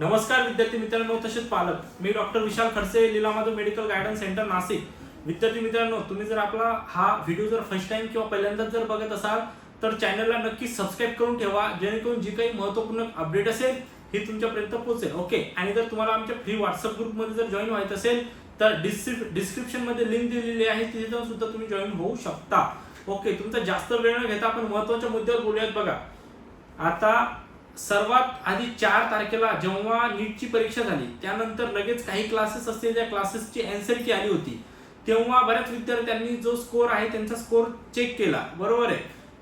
नमस्कार विद्यार्थी मित्रांनो तसेच पालक. मी doctor Vishal Khadse Lilamadhu medical guidance centre Nashik. विद्यार्थी मित्रांनो तुम्ही जर आपला हा व्हिडिओ जर फर्स्ट टाइम किंवा पहिल्यांदाच जर बघत असाल तर चॅनलला नक्की सबस्क्राईब करून ठेवा जेणेकरून जी काही महत्त्वपूर्ण अपडेट असेल ही तुमच्यापर्यंत पोहोचेल. ओके आणि जर तुम्हाला आमच्या फ्री व्हॉट्सअप ग्रुपमध्ये जर जॉईन व्हायचं असेल तर डिस्क्रिप डिस्क्रिप्शनमध्ये लिंक दिलेली आहे तिथे जाऊन सुद्धा तुम्ही जॉईन होऊ शकता. ओके तुमचा जास्त वेळ न घेता आपण महत्त्वाच्या मुद्द्यावर बोलूयात बघा. आता सर्वात आधी चार तारखेला जेव्हा नीटची परीक्षा झाली त्यानंतर लगेच काही क्लासेस असतील त्या क्लासेसची अँसर की आली होती. तेव्हा बऱ्याच विद्यार्थ्यांनी जो स्कोर आहे त्यांचा स्कोर चेक केला. बरोबर आहे?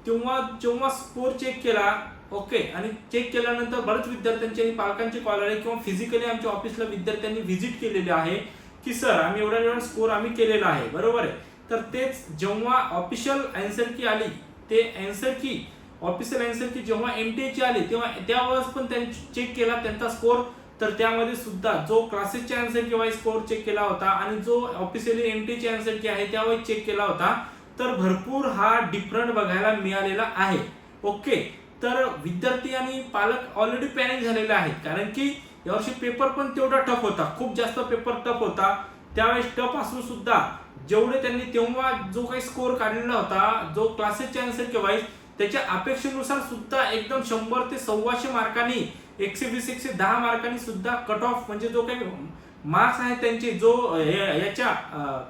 तेव्हा जेव्हा स्कोर चेक केला ओके आणि चेक केल्यानंतर बरेच विद्यार्थ्यांचे आणि पालकांचे कॉल आले किंवा फिजिकली आमच्या ऑफिसला विद्यार्थ्यांनी व्हिजिट केलेले आहे की सर आम्ही एवढा एवढा स्कोर आम्ही केलेला आहे. बरोबर आहे? तर तेच जेव्हा ऑफिशियल अँसर की आली ते answer key official answer key जेव्हा एम टी एचे आले तेव्हा त्यावेळेस पण त्यांनी चेक केला त्यांचा स्कोर तर त्यामध्ये सुद्धा जो क्लासेसचे आन्सर किंवा स्कोर चेक केला होता आणि जो ऑफिशियली एम टी ची आन्सर की आहे त्यावेळेस चेक केला होता. तर भरपूर हा डिफरंट बघायला मिळालेला आहे. ओके तर विद्यार्थी आणि पालक ऑलरेडी पॅनिक झालेले आहेत. कारण की यावर्षी पेपर पण तेवढा टफ होता. खूप जास्त पेपर टफ होता. त्यावेळेस टफ असून सुद्धा जेवढे त्यांनी तेव्हा जो काही स्कोर काढलेला होता जो क्लासेसचे आन्सर किंवा त्याच्या अपेक्षेनुसार सुद्धा एकदम शंभर ते सव्वाशे मार्कांनी एकशे वीस एकशे दहा मार्कांनी सुद्धा कट ऑफ म्हणजे जो काही मार्क्स आहेत त्यांचे जो याच्या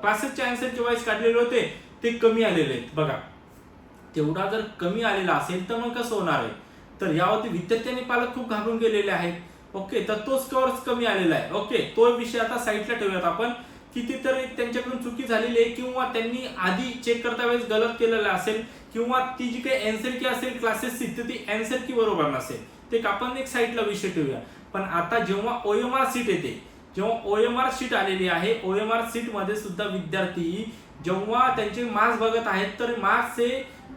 क्लासेसच्या आन्सर किंवा काढलेले होते ते कमी आलेले आहेत. बघा तेवढा जर कमी आलेला असेल तर मग कसं होणार आहे? तर यावरती विद्यार्थी पालक खूप घाबरून गेलेले आहेत. ओके तर तो स्कोअर कमी आलेला आहे. ओके तो विषय आता साईडला ठेवूयात आपण. कितीतरी त्यांच्याकडून चुकी झालेली आहे किंवा त्यांनी आधी चेक करता वेळेस गलत केलेलं असेल किंवा ती जी काही अँसर की असेल क्लासेसची तर ती अँसर की बरोबर नसेल. ते आपण एक साईडला विषय ठेवूया. पण आता जेव्हा ओ एम आर सीट येते जेव्हा ओ एम आर सीट आलेली आहे ओ एम सीटमध्ये सुद्धा विद्यार्थी जेव्हा त्यांचे मार्क्स बघत आहेत तर मार्क्स हे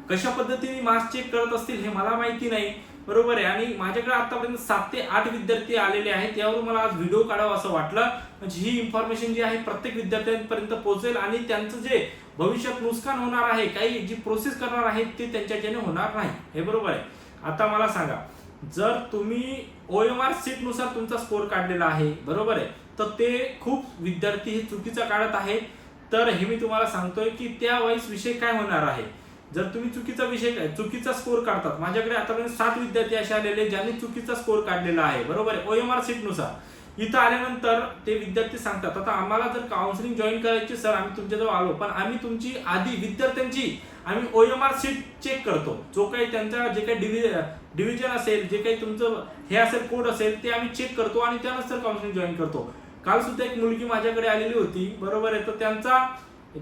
कशा पद्धतीने मार्क्स चेक करत असतील हे मला माहिती नाही. बरोबर आहे. आणि माझ्याकडे आतापर्यंत सात ते आठ विद्यार्थी आलेले आहेत. त्यावर मला आज व्हिडिओ काढावा असं वाटलं. म्हणजे ही इन्फॉर्मेशन जी आहे प्रत्येक विद्यार्थ्यांपर्यंत पोहोचेल आणि त्यांचं जे भविष्यात नुकसान होणार आहे काही जी प्रोसेस करणार आहेत ते त्यांच्याच्याने होणार नाही. हे बरोबर आहे. आता मला सांगा जर तुम्ही ओ एम आर सीटनुसार तुमचा स्कोर काढलेला आहे बरोबर आहे तर ते खूप विद्यार्थी हे चुकीचा काढत आहेत. तर हे मी तुम्हाला सांगतोय की त्या वाईस विषय काय होणार आहे? जर तुम्ही चुकीचा विषय चुकीचा स्कोर काढतात. माझ्याकडे आतापर्यंत सात विद्यार्थी असे आलेले ज्यांनी चुकीचा स्कोर काढलेला आहे. बरोबर आहे? ओएमआर आर सीटनुसार इथं आल्यानंतर ते विद्यार्थी सांगतात आता आम्हाला जर काउन्सिलिंग जॉईन करायची सर आम्ही तुमच्याजवळ आलो पण आम्ही तुमची आधी विद्यार्थ्यांची आम्ही ओएमआर सीट चेक करतो. जो काही त्यांचा जे काही डिव्हि डिव्हिजन असेल जे काही तुमचं हे असेल कोड असेल ते आम्ही चेक करतो आणि त्यानंतर काउन्सिलिंग जॉईन करतो. काल सुद्धा एक मुलगी माझ्याकडे आलेली होती. बरोबर आहे? तर त्यांचा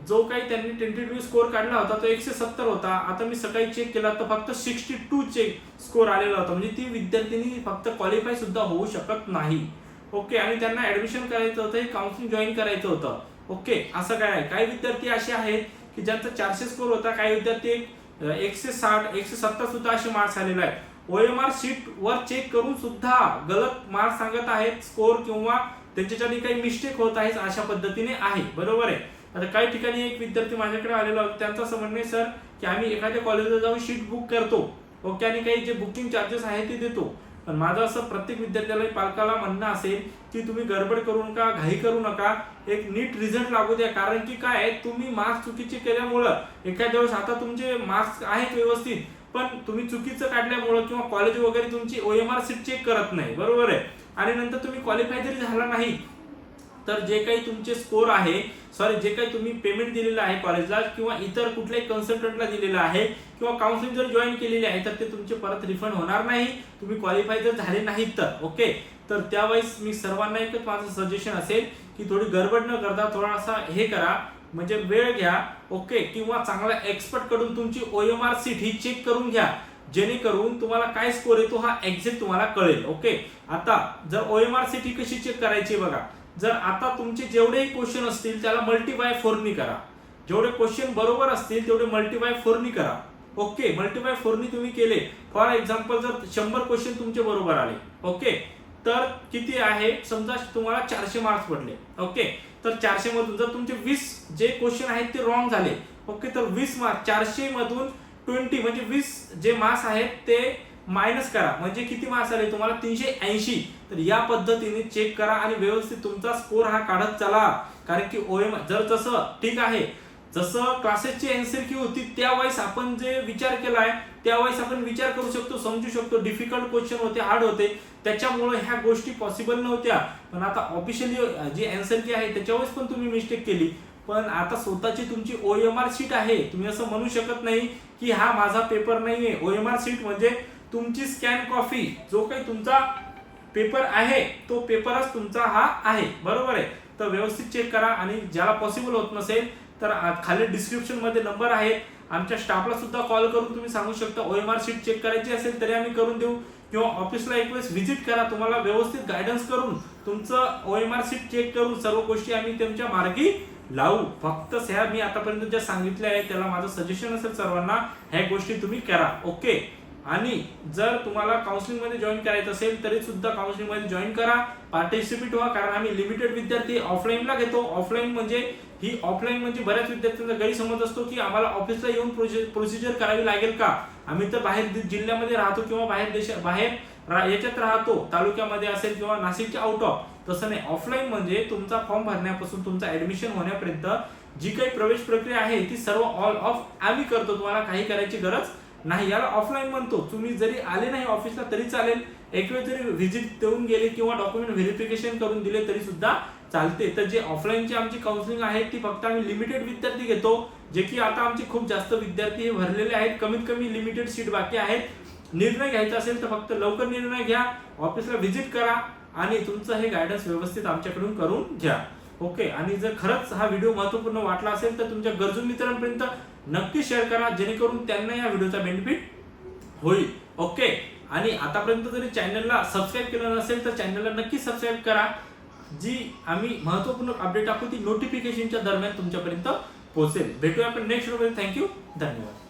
जो काही त्यांनी टेंटेटिव्ह स्कोर काढला होता तो एकशे सत्तर होता. आता मी सकाळी चेक केला तर फक्त सिक्स्टी टू चेक स्कोर आलेला होता. म्हणजे ती विद्यार्थिनी फक्त क्वालिफाय सुद्धा होऊ शकत नाही. ओके आणि त्यांना ऍडमिशन करायचं होतं हे काउन्सिलिंग जॉईन करायचं होतं. ओके असं काय आहे? काही विद्यार्थी असे आहेत की ज्यांचा चारशे स्कोर होता काही विद्यार्थी एकशे साठ एकशे सत्तर सुद्धा असे मार्क्स आलेले आहेत. आर शीट वर चेक करून सुद्धा गलत मार्क्स सांगत आहेत स्कोर किंवा त्यांच्याच्याने काही मिस्टेक होत आहे अशा पद्धतीने आहे. बरोबर आहे? आता काही ठिकाणी एक विद्यार्थी माझ्याकडे आलेला त्यांचं असं म्हणणे सर की आम्ही एखाद्या कॉलेजला जाऊन शीट बुक करतो. ओके आणि काही जे बुकिंग चार्जेस आहे ते देतो. पण माझं असं प्रत्येक विद्यार्थ्याला पालकाला म्हणणं असेल की तुम्ही गडबड करू नका घाई करू नका. एक नीट रिझल्ट लागू द्या. कारण की काय आहे, तुम्ही मार्क्स चुकीचे केल्यामुळं एखाद्या वेळेस आता तुमचे मार्क्स आहेत व्यवस्थित पण तुम्ही चुकीचं काढल्यामुळं किंवा कॉलेज वगैरे तुमची O M R sheet check करत नाही. बरोबर आहे? आणि नंतर तुम्ही क्वालिफाय जरी झाला नाही तर जे काही तुमचे स्कोर आहे सॉरी जे काही तुम्ही पेमेंट दिलेलं आहे कॉलेजला किंवा इतर कुठल्याही कन्सल्टंटला दिलेलं आहे किंवा काउन्सिलिंग जर जॉईन केलेली आहे तर ते तुमचे परत रिफंड होणार नाही. तुम्ही क्वालिफाय जर झाले नाहीत तर ओके तर त्यावेळेस मी सर्वांना एकच माझं सजेशन असेल की थोडी गडबड न करता थोडासा हे करा. म्हणजे वेळ घ्या ओके किंवा चांगला एक्सपर्टकडून तुमची ओएमआर सीट ही चेक करून घ्या. जेणेकरून तुम्हाला काय स्कोर येतो हा एक्झॅक्ट तुम्हाला कळेल ओके आता जर ओएमआर सीट ही कशी चेक करायची बघा. जर आता तुमचे जेवढेही क्वेश्चन असतील त्याला मल्टीबाय फोरनी करा. जेवढे क्वेश्चन बरोबर असतील तेवढे मल्टीबाय फोरनी करा. ओके मल्टीबाय फोरनी तुम्ही केले. फॉर एक्झाम्पल जर शंभर क्वेश्चन तुमचे बरोबर आले. ओके तर किती आहे? समजा तुम्हाला चारशे मार्क्स पडले. ओके तर चारशे मधून जर तुमचे वीस जे क्वेश्चन आहेत ते रॉंग झाले. ओके तर वीस मार्क चारशे मधून ट्वेंटी म्हणजे वीस जे मार्क्स आहेत ते मायनस करा. म्हणजे किती मार्क्स आले? तुम्हाला तीनशे ऐंशी. तर या पद्धतीने चेक करा आणि व्यवस्थित तुमचा स्कोर हा काढत चला. कारण की ओएम जर तसं ठीक आहे. जसं क्लासेसची एन्सर की होती त्यावेळेस आपण जे विचार केलाय त्यावेळेस आपण विचार करू शकतो समजू शकतो. डिफिकल्ट क्वेश्चन होते हार्ड होते. त्याच्यामुळे ह्या गोष्टी पॉसिबल नव्हत्या. पण आता ऑफिशियली जी एन्सर की आहे त्याच्यावेळेस पण तुम्ही मिस्टेक केली. पण आता स्वतःची तुमची ओ एम आर शीट आहे. तुम्ही असं म्हणू शकत नाही की हा माझा पेपर नाहीये. आर शीट म्हणजे तुमची स्कॅन कॉफी जो काही तुमचा पेपर आहे तो पेपरच तुमचा हा आहे. बरोबर आहे? तर व्यवस्थित चेक करा आणि ज्याला पॉसिबल होत नसेल तर खाली डिस्क्रिप्शनमध्ये नंबर आहे. आमच्या स्टाफला सुद्धा कॉल करून तुम्ही सांगू शकता. O M R sheet check करायची असेल तरी आम्ही करून देऊ. किंवा ऑफिसला एक वेळेस व्हिजिट करा. तुम्हाला व्यवस्थित गायडन्स करून तुमचं O M R sheet check करून सर्व गोष्टी आम्ही तुमच्या मार्गी लावू. फक्त ह्या मी आतापर्यंत ज्या सांगितल्या आहे त्याला माझं सजेशन असेल सर्वांना ह्या गोष्टी तुम्ही करा. ओके आणि जर तुम्हाला काउन्सिलिंगमध्ये जॉईन करायचं असेल तरी सुद्धा काउन्सिलिंगमध्ये जॉईन करा. पार्टिसिपेट व्हा कारण आम्ही लिमिटेड विद्यार्थी ऑफलाईनला घेतो. ऑफलाईन म्हणजे ही ऑफलाईन म्हणजे बऱ्याच विद्यार्थ्यांचा गैरसमज असतो की आम्हाला ऑफिसला येऊन प्रोसिजर करावी लागेल का? आम्ही तर बाहेर जिल्ह्यामध्ये राहतो किंवा बाहेर देश बाहेर रा- याच्यात राहतो. तालुक्यामध्ये असेल किंवा नाशिकच्या आउट ऑफ तसं नाही. ऑफलाईन म्हणजे तुमचा फॉर्म भरण्यापासून तुमचं ऍडमिशन होण्यापर्यंत जी काही प्रवेश प्रक्रिया आहे ती सर्व ऑल ऑफ आम्ही करतो. तुम्हाला काही करायची गरज नाही याला ऑफलाईन म्हणतो. तुम्ही जरी आले नाही ऑफिसला तरी चालेल. एक वेळ जरी व्हिजिट देऊन गेले किंवा डॉक्युमेंट व्हेरिफिकेशन करून दिले तरी सुद्धा चालते. तर जे ऑफलाईनची आमची काउन्सिलिंग आहे ती फक्त आम्ही लिमिटेड विद्यार्थी घेतो. जे की आता आमचे खूप जास्त विद्यार्थी हे भरलेले आहेत. कमीत कमी लिमिटेड सीट बाकी आहेत. निर्णय घ्यायचा असेल तर फक्त लवकर निर्णय घ्या. ऑफिसला व्हिजिट करा आणि तुमचं हे गायडन्स व्यवस्थित आमच्याकडून करून घ्या. ओके आणि जर खरंच हा व्हिडिओ महत्त्वपूर्ण वाटला असेल तर तुमच्या गरजू मित्रांपर्यंत नक्की शेअर करा जेणेकरून त्यांना या व्हिडिओचा बेनिफिट होईल. ओके आणि आतापर्यंत जरी चॅनलला सबस्क्राईब केलं नसेल तर चॅनलला नक्की सबस्क्राईब करा जी आम्ही महत्त्वपूर्ण अपडेट टाकू ती नोटिफिकेशनच्या दरम्यान तुमच्यापर्यंत पोहोचेल. भेटूया आपण नेक्स्ट व्हिडिओ थँक्यू धन्यवाद.